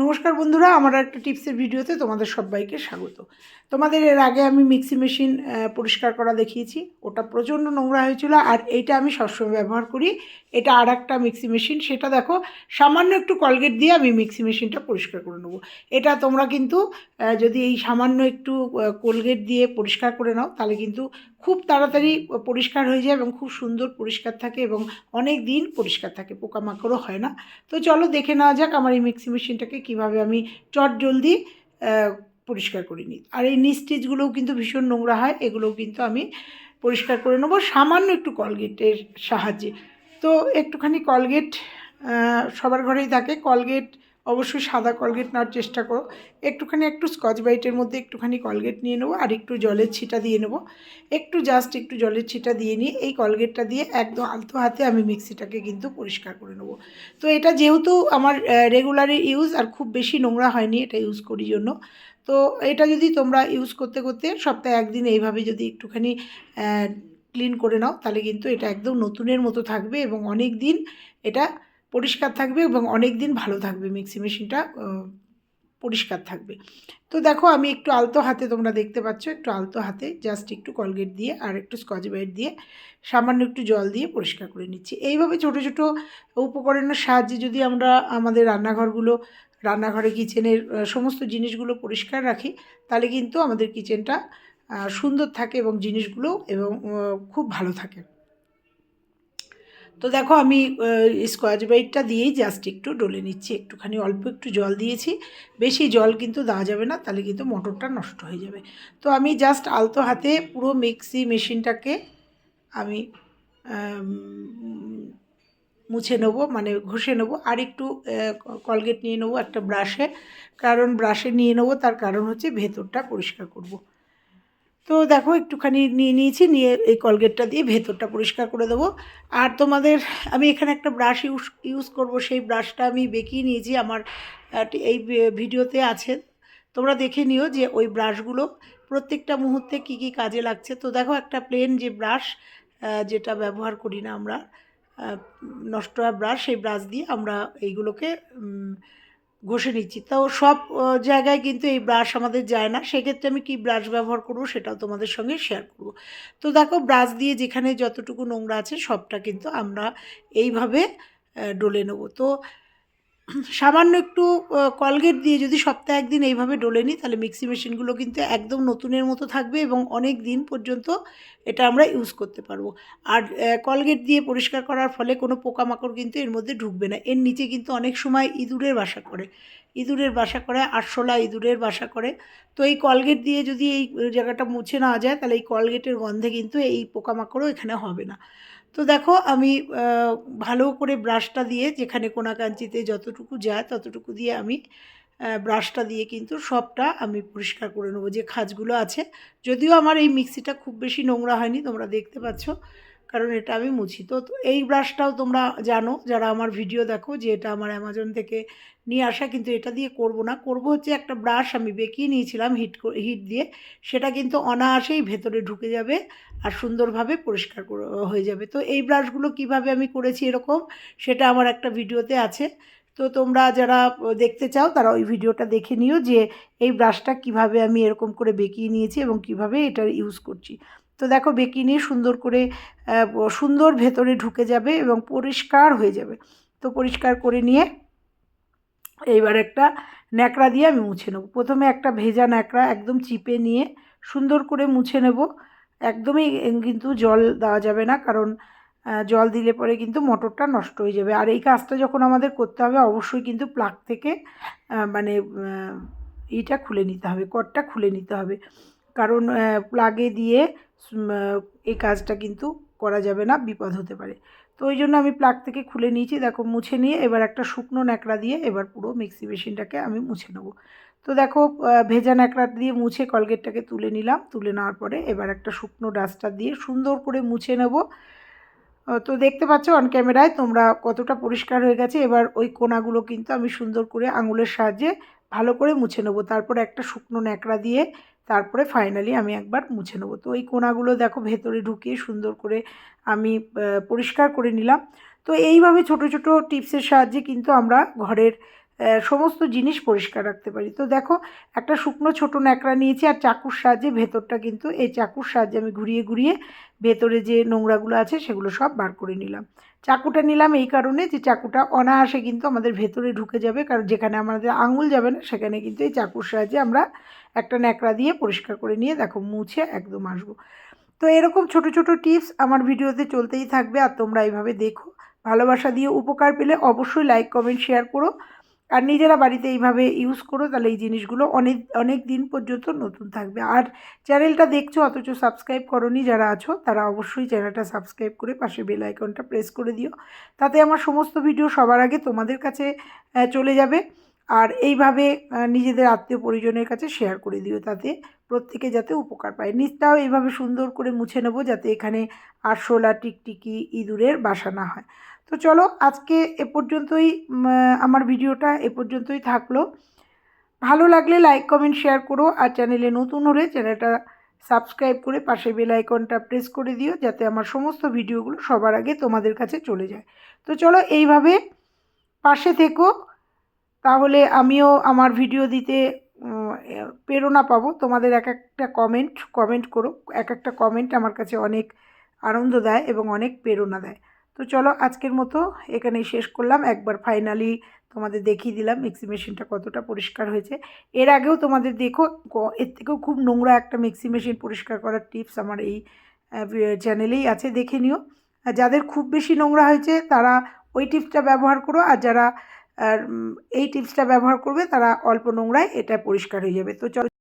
নমস্কার বন্ধুরা, আমার একটা টিপসের ভিডিওতে তোমাদের সবাইকে স্বাগত। তোমাদের এর আগে আমি মিক্সি মেশিন পরিষ্কার করা দেখিয়েছি। ওটা প্রচণ্ড নোংরা হয়েছিল আর এইটা আমি সবসময় ব্যবহার করি। এটা আর একটা মিক্সি মেশিন, সেটা দেখো, সামান্য একটু কলগেট দিয়ে আমি মিক্সি মেশিনটা পরিষ্কার করে নেব। এটা তোমরা কিন্তু যদি এই সামান্য একটু কোলগেট দিয়ে পরিষ্কার করে নাও, তাহলে কিন্তু খুব তাড়াতাড়ি পরিষ্কার হয়ে যায় এবং খুব সুন্দর পরিষ্কার থাকে এবং অনেক দিন পরিষ্কার থাকে, পোকামাকড়ও হয় না। তো চলো দেখে নেওয়া যাক আমার এই মিক্সি মেশিনটাকে কীভাবে আমি চট জলদি পরিষ্কার করে নিই। আর এই নিচ টিচগুলোও কিন্তু ভীষণ নোংরা হয়, এগুলোও কিন্তু আমি পরিষ্কার করে নেব। সামান্য একটু কলগেটের সাহায্যে। তো একটুখানি কলগেট সবার ঘরেই থাকে। কলগেট অবশ্যই সাদা কলগেট নেওয়ার চেষ্টা করো। একটুখানি একটু স্কচ ব্রাইটের মধ্যে একটুখানি কলগেট নিয়ে নেব আর একটু জলের ছিটা দিয়ে নেব। একটু জাস্ট একটু জলের ছিটা দিয়ে নিয়ে এই কলগেটটা দিয়ে একদম আলতো হাতে আমি মিক্সিটাকে কিন্তু পরিষ্কার করে নেব। তো এটা যেহেতু আমার রেগুলারই ইউজ আর খুব বেশি নোংরা হয়নি এটা ইউজ করি জন্য। তো এটা যদি তোমরা ইউজ করতে করতে সপ্তাহে একদিন এইভাবে যদি একটুখানি ক্লিন করে নাও তাহলে কিন্তু এটা একদম নতুনের মতো থাকবে এবং অনেক দিন এটা পরিষ্কার থাকবে এবং অনেক দিন ভালো থাকবে মিক্সি মেশিনটা পরিষ্কার থাকবে। তো দেখো, আমি একটু আলতো হাতে তোমরা দেখতে পাচ্ছ, একটু আলতো হাতে জাস্ট একটু কলগেট দিয়ে আর একটু স্কচ ব্রাইট দিয়ে সামান্য একটু জল দিয়ে পরিষ্কার করে নিচ্ছি। এইভাবে ছোট ছোট উপকরণের সাহায্যে যদি আমরা আমাদের রান্নাঘরগুলো, রান্নাঘরে কিচেনের সমস্ত জিনিসগুলো পরিষ্কার রাখি, তাহলে কিন্তু আমাদের কিচেনটা সুন্দর থাকে এবং জিনিসগুলো এবং খুব ভালো থাকে। তো দেখো আমি স্কোয়াচ ব্রাইটটা দিয়েই জাস্ট একটু ডলে নিচ্ছি। একটুখানি অল্প একটু জল দিয়েছি। বেশি জল কিন্তু দেওয়া যাবে না, তাহলে কিন্তু মোটরটা নষ্ট হয়ে যাবে। তো আমি জাস্ট আলতো হাতে পুরো মিক্সি মেশিনটাকে আমি মুছে নেব মানে ঘষে নেব। আর একটু কলগেট নিয়ে নেব একটা ব্রাশে কারণ ব্রাশে নিয়ে নেব, তার কারণ হচ্ছে ভেতরটা পরিষ্কার করব। তো দেখো একটুখানি নিয়ে নিয়েছি, নিয়ে এই কলগেটটা দিয়ে ভেতরটা পরিষ্কার করে দেবো। আর তোমাদের আমি এখানে একটা ব্রাশ ইউজ ইউজ করব, সেই ব্রাশটা আমি বেঁকিয়ে নিয়েছি আমার এই ভিডিওতে আছে। তোমরা দেখে নিও যে ওই ব্রাশগুলো প্রত্যেকটা মুহূর্তে কি কি কাজে লাগছে। তো দেখো একটা প্লেন যে ব্রাশ যেটা ব্যবহার করি না আমরা নষ্ট হওয়া ব্রাশ, সেই ব্রাশ দিয়ে আমরা এইগুলোকে ঘষে নিচ্ছি। তো সব জায়গায় কিন্তু এই ব্রাশ আমাদের যায় না। সেক্ষেত্রে আমি কি ব্রাশ ব্যবহার করব সেটাও তোমাদের সঙ্গে শেয়ার করব। তো দেখো, ব্রাশ দিয়ে যেখানে যতটুকু নোংরা আছে সবটা কিন্তু আমরা এইভাবে ডলে নেব। তো সামান্য একটু কলগেট দিয়ে যদি সপ্তাহে একদিন এইভাবে ডলে নিই, তাহলে মিক্সি মেশিনগুলো কিন্তু একদম নতুনের মতো থাকবে এবং অনেক দিন পর্যন্ত এটা আমরা ইউজ করতে পারব। আর কলগেট দিয়ে পরিষ্কার করার ফলে কোনো পোকামাকড় কিন্তু এর মধ্যে ঢুকবে না। এর নিচে কিন্তু অনেক সময় ইঁদুরের বাসা করে। ইঁদুরের বাসা করে, আরশোলা ইঁদুরের বাসা করে। তো এই কলগেট দিয়ে যদি এই জায়গাটা মুছে নেওয়া যায়, তাহলে এই কলগেটের গন্ধে কিন্তু এই পোকামাকড়ও এখানে হবে না। তো দেখো আমি ভালো করে ব্রাশটা দিয়ে যেখানে কোনাকাঞ্চিতে যতটুকু যায় ততটুকু দিয়ে আমি ব্রাশটা দিয়ে কিন্তু সবটা আমি পরিষ্কার করে নেব, যে খাজগুলো আছে। যদিও আমার এই মিক্সিটা খুব বেশি নোংরা হয়নি, তোমরা দেখতে পাচ্ছ। কারণ এটা আমি মুছি। তো এই ব্রাশটাও তোমরা জানো, যারা আমার ভিডিও দেখো যে এটা আমার অ্যামাজন থেকে নিয়ে আসা, কিন্তু এটা দিয়ে করব না। করব হচ্ছে একটা ব্রাশ আমি বেঁকিয়ে নিয়েছিলাম হিট হিট দিয়ে। সেটা কিন্তু অনায়াসেই ভেতরে ঢুকে যাবে আর সুন্দরভাবে পরিষ্কার হয়ে যাবে। তো এই ব্রাশগুলো কীভাবে আমি করেছি এরকম, সেটা আমার একটা ভিডিওতে আছে। তো তোমরা যারা দেখতে চাও, তারা ওই ভিডিওটা দেখে নিও যে এই ব্রাশটা কীভাবে আমি এরকম করে বেঁকিয়ে নিয়েছি এবং কীভাবে এটা ইউজ করছি। তো দেখো বেঁকিয়ে নিয়ে সুন্দর করে সুন্দর ভেতরে ঢুকে যাবে এবং পরিষ্কার হয়ে যাবে। তো পরিষ্কার করে নিয়ে এইবার একটা ন্যাকড়া দিয়ে আমি মুছে নেব। প্রথমে একটা ভেজা ন্যাকড়া একদম চিপে নিয়ে সুন্দর করে মুছে নেব। একদমই কিন্তু জল দেওয়া যাবে না কারণ জল দিলে পরে কিন্তু মোটরটা নষ্ট হয়ে যাবে। আর এই কাজটা যখন আমাদের করতে হবে অবশ্যই কিন্তু প্লাগ থেকে মানে আহ, ইটা খুলে নিতে হবে কটটা খুলে নিতে হবে। কারণ প্লাগে দিয়ে এই কাজটা কিন্তু করা যাবে না, বিপদ হতে পারে। তো ওই জন্য আমি প্লাগ থেকে খুলে নিয়েছি, দেখো মুছে নিয়ে এবার একটা শুকনো ন্যাকড়া দিয়ে এবার পুরো মিক্সি মেশিনটাকে আমি মুছে নেব। তো দেখো ভেজা ন্যাকড়া দিয়ে মুছে কলগেটটাকে তুলে নিলাম, তুলে নেওয়ার পরে এবার একটা শুকনো ডাস্টার দিয়ে সুন্দর করে মুছে নেব। তো দেখতে পাচ্ছ অন ক্যামেরায় তোমরা কতটা পরিষ্কার হয়ে গেছে, এবার ওই কোনাগুলো কিন্তু আমি সুন্দর করে আঙুলের সাহায্যে ভালো করে মুছে নেব। তারপরে একটা শুকনো ন্যাকড়া দিয়ে তারপরে ফাইনালি আমি একবার মুছে নেব। তো ওই কোনাগুলো দেখো ভেতরে ঢুকিয়ে সুন্দর করে আমি পরিষ্কার করে নিলাম। তো এইভাবে ছোট ছোট টিপসের সাহায্যে কিন্তু আমরা ঘরের সমস্ত জিনিস পরিষ্কার রাখতে পারি। তো দেখো একটা শুকনো ছোটো ন্যাকড়া নিয়েছি আর চাকুর সাহায্যে ভেতরটা কিন্তু এই চাকুর সাহায্যে আমি ঘুরিয়ে ঘুরিয়ে ভেতরে যে নোংরাগুলো আছে সেগুলো সব বার করে নিলাম। চাকুটা নিলাম এই কারণে যে চাকুটা অনায়াসে কিন্তু আমাদের ভেতরে ঢুকে যাবে। কারণ যেখানে আমাদের আঙুল যাবে না, সেখানে কিন্তু এই চাকুর সাহায্যে আমরা একটা ন্যাকড়া দিয়ে পরিষ্কার করে নিয়ে দেখো মুছে একদম আসব। তো এরকম ছোট ছোট টিপস আমার ভিডিওতে চলতেই থাকবে আর তোমরা এইভাবে দেখো। ভালোবাসা দিয়ে উপকার পেলে অবশ্যই লাইক, কমেন্ট, শেয়ার করো। আর নিজেরা বাড়িতে এইভাবে ইউজ করো, তাহলে এই জিনিসগুলো অনেক অনেক দিন পর্যন্ত নতুন থাকবে। আর চ্যানেলটা দেখছ অথচ সাবস্ক্রাইব করনি যারা আছো, তারা অবশ্যই চ্যানেলটা সাবস্ক্রাইব করে পাশে বেল আইকনটা প্রেস করে দিও। তাতে আমার সমস্ত ভিডিও সবার আগে তোমাদের কাছে চলে যাবে। আর এইভাবে নিজেদের আত্মীয় পরিজনের কাছে শেয়ার করে দিও তাতে প্রত্যেকে যাতে উপকার পায়। নিচটাও এইভাবে সুন্দর করে মুছে নেব যাতে এখানে আরশোলা টিকটিকি, ইঁদুরের বাসা না হয়। তো চলো আজকে এ পর্যন্তই আমার ভিডিওটা এ পর্যন্তই থাকল। ভালো লাগলে লাইক কমেন্ট শেয়ার করো আর চ্যানেলে নতুন হলে চ্যানেলটা সাবস্ক্রাইব করে পাশে বেল আইকনটা প্রেস করে দিও যাতে আমার সমস্ত ভিডিওগুলো সবার আগে তোমাদের কাছে চলে যায়। তো চলো এইভাবে পাশে থেকো। তাহলে আমিও আমার ভিডিও দিতে প্রেরণা পাবো। তোমাদের এক একটা কমেন্ট কমেন্ট করো। এক একটা কমেন্ট আমার কাছে অনেক আনন্দ দেয় এবং অনেক প্রেরণা দেয়। তো চলো আজকের মতো এখানেই শেষ করলাম। একবার ফাইনালি তোমাদের দেখিয়ে দিলাম মিক্সি মেশিনটা কতটা পরিষ্কার হয়েছে। এর আগেও তোমাদের দেখো এর থেকেও খুব নোংরা একটা মিক্সি মেশিন পরিষ্কার করার টিপস আমার এই চ্যানেলেই আছে, দেখে নিও। যাদের খুব বেশি নোংরা হয়েছে, তারা ওই টিপসটা ব্যবহার করো। আর যারা আর, এই টিপসটা ব্যবহার করবে তারা অল্প নোংরায় এটা পরিষ্কার হয়ে যাবে। তো চলো